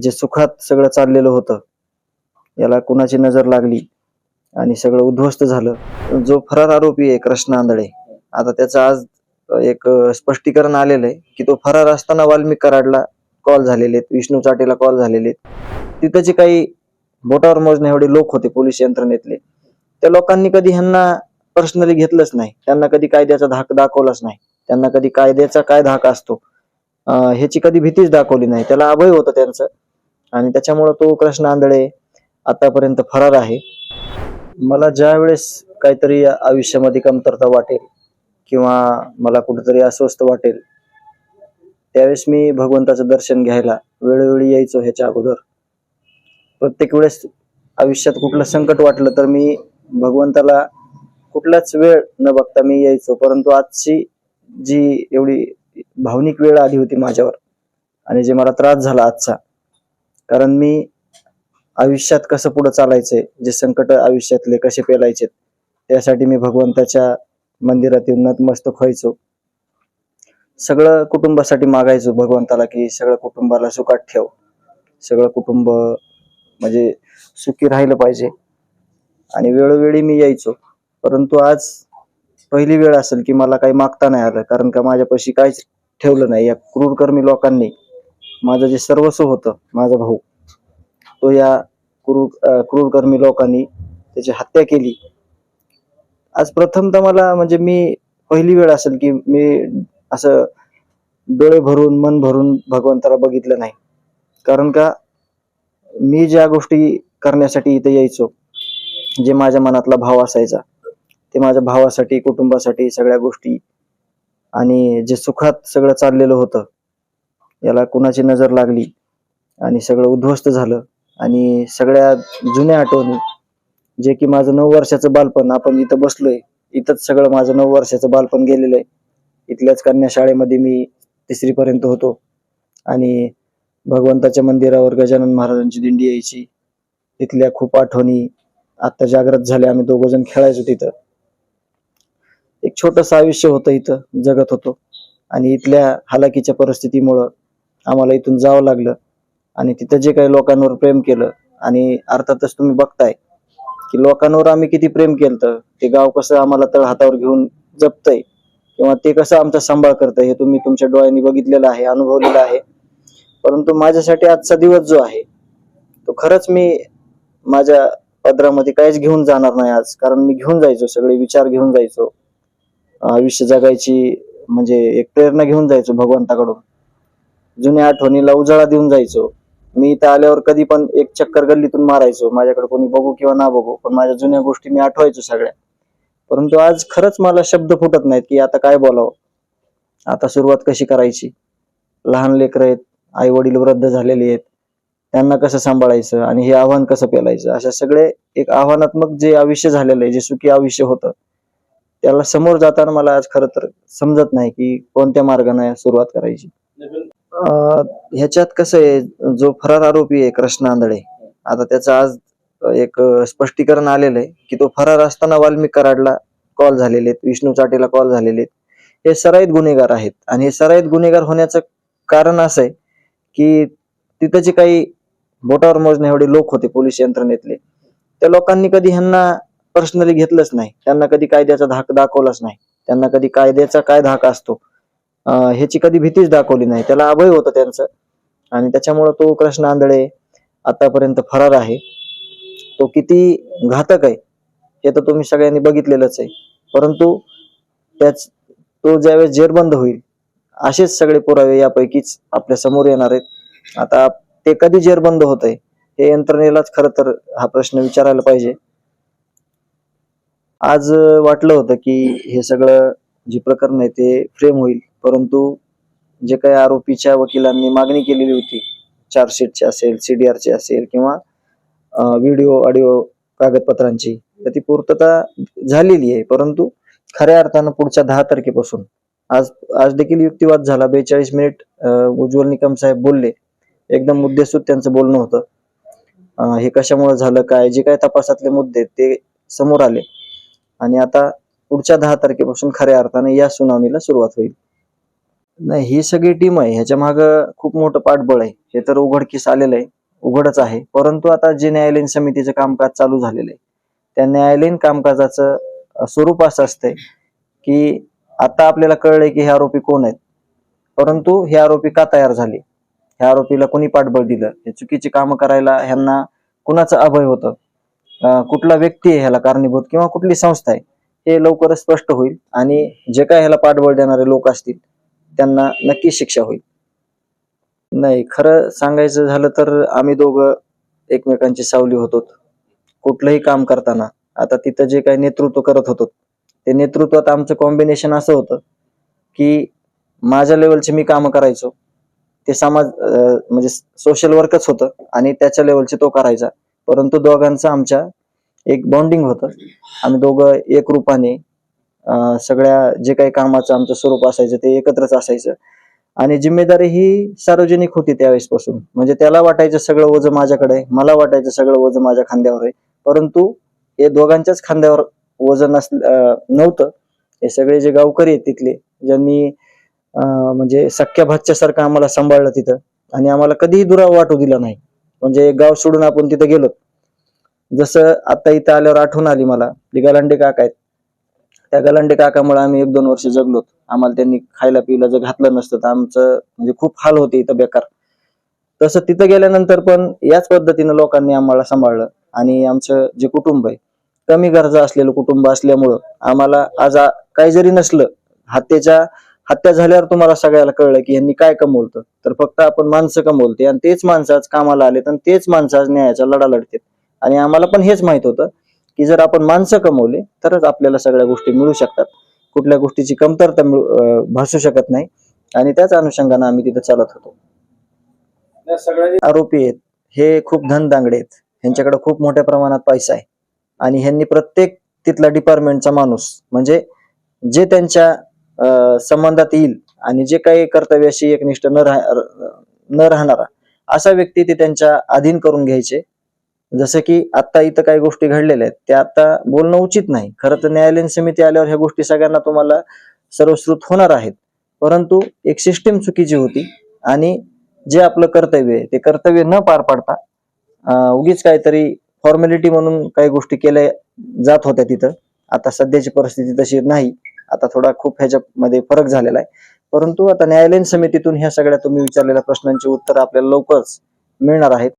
जे सुखात सगळं चाललेलं होतं याला कुणाची नजर लागली आणि सगळं उद्ध्वस्त झालं. जो फरार आरोपी आहे कृष्ण आंधळे आता त्याचं आज एक स्पष्टीकरण आलेलं आहे की तो फरार असताना वाल्मिक कराडला कॉल झालेले आहेत विष्णू चाटेला कॉल झालेले आहेत. तिथं जे काही बोटावर मोजणे एवढे लोक होते पोलीस यंत्रणेतले त्या लोकांनी कधी ह्यांना पर्सनली घेतलंच नाही. त्यांना कधी कायद्याचा धाक दाखवलाच नाही. त्यांना कधी कायद्याचा काय धाक असतो? ह्याची कधी भीतीच दाखवली नाही. त्याला अभय होतं त्यांचं. आणि त्याच्यामुळं तो कृष्ण आंधळे आतापर्यंत फरार आहे. मला ज्या वेळेस काहीतरी आयुष्यामध्ये कमतरता वाटेल किंवा मला कुठेतरी अस्वस्थ वाटेल त्यावेळेस मी भगवंताचं दर्शन घ्यायला वेळोवेळी यायचो ह्याच्या अगोदर. प्रत्येक वेळेस आयुष्यात कुठलं संकट वाटलं तर मी भगवंताला कुठलाच वेळ न बघता मी यायचो परंतु आजची जी एवढी भावनिक वेळ आली होती माझ्यावर आणि जे मला त्रास झाला आजचा कारण मी आयुष्यात कसं पुढे चालायचंय जे संकट आयुष्यातले कसे पेलायचे त्यासाठी मी भगवंताच्या मंदिरात येऊन नतमस्तक व्हायचो. सगळं कुटुंबासाठी मागायचो भगवंताला की सगळं कुटुंबाला सुखात ठेव. सगळं कुटुंब म्हणजे सुखी राहिलं पाहिजे. आणि वेळोवेळी मी यायचो. परंतु आज पहिली वेळ असेल की मला काही मागता नाही आलं कारण का माझ्यापाशी काहीच ठेवलं नाही. या क्रूरकर्मी लोकांनी माझं जे सर्वस्व होतं माझा भाऊ तो या क्रूर क्रूरकर्मी लोकांनी त्याची हत्या केली. आज प्रथमतः मला म्हणजे मी पहिली वेळ असेल की मी असं डोळे भरून मन भरून भगवंताला बघितलं नाही. कारण का मी ज्या गोष्टी करण्यासाठी इथे यायचो जे माझ्या मनातला भाव असायचा ते माझ्या भावासाठी कुटुंबासाठी सगळ्या गोष्टी आणि जे सुखात सगळं चाललेलं होतं याला कुणाची नजर लागली आणि सगळं उद्ध्वस्त झालं. आणि सगळ्या जुन्या आठवणी जे की माझं नऊ वर्षाचं बालपण आपण इथं बसलोय इथंच सगळं माझं नऊ वर्षाचं बालपण गेलेलं आहे. इथल्याच कन्या शाळेमध्ये मी तिसरीपर्यंत होतो. आणि भगवंताच्या मंदिरावर गजानन महाराजांची दिंडी यायची. तिथल्या खूप आठवणी आता जागृत झाल्या आम्ही दोघ जण खेळायचो तिथं. एक छोटस आयुष्य होतं इथं जगत होतो. आणि इथल्या हालाकीच्या परिस्थितीमुळं आम्हाला इथून जावं लागलं. आणि तिथं जे काही लोकांवर प्रेम केलं आणि अर्थातच तुम्ही बघताय की लोकांवर आम्ही किती प्रेम केलं ते गाव कसं आम्हाला तळ हातावर घेऊन जपतंय किंवा ते कसं आमचा सांभाळ करतंय हे तुम्ही तुमच्या डोळ्यांनी बघितलेलं आहे अनुभवलेलं आहे. परंतु माझ्यासाठी आजचा दिवस जो आहे तो खरंच मी माझ्या पदरामध्ये काहीच घेऊन जाणार नाही आज कारण मी घेऊन जायचो सगळे विचार घेऊन जायचो. आयुष्य जगायची म्हणजे एक प्रेरणा घेऊन जायचो भगवंताकडून. जुन्या आठवणीला उजाळा देऊन जायचो. मी इथं आल्यावर कधी पण एक चक्कर गल्लीतून मारायचो. माझ्याकडे कोणी बघू किंवा ना बघू पण माझ्या जुन्या गोष्टी मी आठवायचो सगळ्या. परंतु आज खरंच मला शब्द फुटत नाहीत की आता काय बोलावं. आता सुरुवात कशी करायची? लहान लेकरं आहेत आई वडील वृद्ध झालेले आहेत. त्यांना कसं सांभाळायचं आणि हे आव्हान कसं पेलायचं? अशा सगळे एक आव्हानात्मक जे आयुष्य झालेलं आहे जे सुखी आयुष्य होतं त्याला समोर जाताना मला आज खरं तर समजत नाही की कोणत्या मार्गाने सुरुवात करायची. ह्याच्यात कसं आहे जो फरार आरोपी आहे कृष्ण आंधळे आता त्याचं आज एक स्पष्टीकरण आलेलं आहे की तो फरार असताना वाल्मिक कराडला कॉल झालेले आहेत विष्णू चाटेला कॉल झालेले हे सराईत गुन्हेगार आहेत आणि हे सराईत गुन्हेगार होण्याचं कारण असं आहे की तिथं जे काही बोटावर मोजणे एवढे लोक होते पोलीस यंत्रणेतले त्या लोकांनी कधी ह्यांना पर्सनली घेतलंच नाही. त्यांना कधी कायद्याचा धाक दाखवलाच नाही. त्यांना कधी कायद्याचा काय धाक असतो? ह्याची कधी भीतीच दाखवली नाही. त्याला अभय होतं त्यांचं. आणि त्याच्यामुळं तो कृष्ण आंधळे आतापर्यंत फरार आहे. तो किती घातक आहे हे तर तुम्ही सगळ्यांनी बघितलेलंच आहे. परंतु त्याच तो ज्यावेळेस जेरबंद होईल असेच सगळे पुरावे यापैकीच आपल्यासमोर येणार आहेत. आता ते कधी जेरबंद होत आहे हे यंत्रणेलाच खर तर हा प्रश्न विचारायला पाहिजे. आज वाटलं होतं की हे सगळं जे प्रकरण आहे ते फ्रेम होईल. परंतु जे काही आरोपीच्या वकिलांनी मागणी केलेली होती चार्जशीटची असेल सीडीआरची असेल किंवा व्हिडिओ ऑडिओ कागदपत्रांची तर ती पूर्तता झालेली आहे. परंतु खऱ्या अर्थानं पुढच्या दहा तारखेपासून आज आज देखील युक्तिवाद झाला. बेचाळीस मिनिट उज्ज्वल निकम साहेब बोलले. एकदम मुद्देसूद त्यांचं बोलणं होतं. हे कशामुळे झालं काय जे काय तपासातले मुद्दे ते समोर आले. आणि आता पुढच्या दहा तारखेपासून खऱ्या अर्थाने या सुनावणीला सुरुवात होईल. नाही ही सगळी टीम आहे. ह्याच्या मागं खूप मोठं पाठबळ आहे. हे तर उघडकीस आलेलं आहे. उघडच आहे. परंतु आता जे न्यायालयीन समितीचं कामकाज चालू झालेलं आहे त्या न्यायालयीन कामकाजाचं स्वरूप असं असतंय की आता आपल्याला कळलंय की हे आरोपी कोण आहेत. परंतु हे आरोपी का तयार झाले? ह्या आरोपीला कोणी पाठबळ दिलं? हे चुकीची कामं करायला ह्यांना कुणाचं अभय होतं? कुठला व्यक्ती आहे ह्याला कारणीभूत किंवा कुठली संस्था आहे? हे लवकरच स्पष्ट होईल आणि जे काय ह्याला पाठबळ देणारे लोक असतील त्यांना नक्की शिक्षा होईल. नाही खरं सांगायचं झालं तर आम्ही दोघं एकमेकांची सावली होतो. कुठलंही काम करताना. आता तिथं जे काही नेतृत्व करत होतो ते नेतृत्वात आमचं कॉम्बिनेशन असं होतं की माझ्या लेवलचे मी कामं करायचो. ते समाज म्हणजे सोशल वर्कच होतं आणि त्याच्या लेवलचे तो करायचा. परंतु दोघांचं आमच्या एक बॉन्डिंग होतं. आम्ही दोघं एक रूपाने सगळ्या जे काही कामाचं आमचं स्वरूप असायचं ते एकत्रच असायचं. आणि जिम्मेदारी ही सार्वजनिक होती त्यावेळेस पासून म्हणजे त्याला वाटायचं सगळं ओझं माझ्याकडे आहे, मला वाटायचं सगळं ओझं माझ्या खांद्यावर आहे. परंतु हे दोघांच्याच खांद्यावर वजन नस नव्हतं. हे सगळे जे गावकरी आहेत तिथले ज्यांनी म्हणजे सख्या भातच्यासारखं आम्हाला सांभाळलं तिथं. आणि आम्हाला कधीही दुरावा वाटू दिला नाही. म्हणजे गाव सोडून आपण तिथं गेलो जसं आता इथं आल्यावर आठवण आली मला ते गलांडे काका आहेत. त्या गलांडे काकामुळे आम्ही एक दोन वर्ष जगलो आम्हाला त्यांनी खायला पियला जर घातलं नसतं तर आमचं म्हणजे खूप हाल होते इथं बेकार. तसं तिथं गेल्यानंतर पण याच पद्धतीनं लोकांनी आम्हाला सांभाळलं आणि आमचं जे कुटुंब आहे कमी गरजा असलेलं कुटुंब असल्यामुळं आम्हाला आज काही जरी नसलं हत्येच्या हत्या झाल्यावर तुम्हाला सगळ्याला कळलं की यांनी काय कमवलं तर फक्त आपण माणसं कमवलते आणि तेच माणसं आज कामाला आलेत आणि तेच माणसं आज न्यायाचा लढा लढतात. आणि आम्हाला पण हेच माहीत होतं की जर आपण माणसं कमवले तरच आपल्याला सगळ्या गोष्टी मिळू शकतात. कुठल्या गोष्टीची कमतरता मिळू- भासू शकत नाही. आणि त्याच अनुषंगाने आम्ही तिथे चालत होतो. सगळ्या आरोपी आहेत. हे खूप धनदांगडे आहेत. ह्यांच्याकडे खूप मोठ्या प्रमाणात पैसा आहे. आणि ह्यांनी प्रत्येक तिथला डिपार्टमेंटचा माणूस म्हणजे जे त्यांच्या संबंधात येईल आणि जे काही कर्तव्याशी एकनिष्ठ न राह न राहणारा असा व्यक्ती ते त्यांच्या अधीन करून घ्यायचे. जसं की आता इथं काही गोष्टी घडलेल्या आहेत त्या आता बोलणं उचित नाही. खरं तर न्यायालयीन समिती आल्यावर ह्या गोष्टी सगळ्यांना तुम्हाला सर्वश्रुत होणार आहेत. परंतु एक सिस्टीम चुकीची होती आणि जे आपलं कर्तव्य आहे ते कर्तव्य न पार पाडता उगीच काहीतरी फॉर्मॅलिटी म्हणून काही गोष्टी केल्या जात होत्या तिथं. आता सध्याची परिस्थिती तशी नाही. आता थोडा खूप ह्याच्यामध्ये फरक झालेला आहे. परंतु आता न्यायालयीन समितीतून ह्या सगळ्या तुम्ही विचारलेल्या प्रश्नांची उत्तर आपल्याला लवकरच मिळणार आहेत.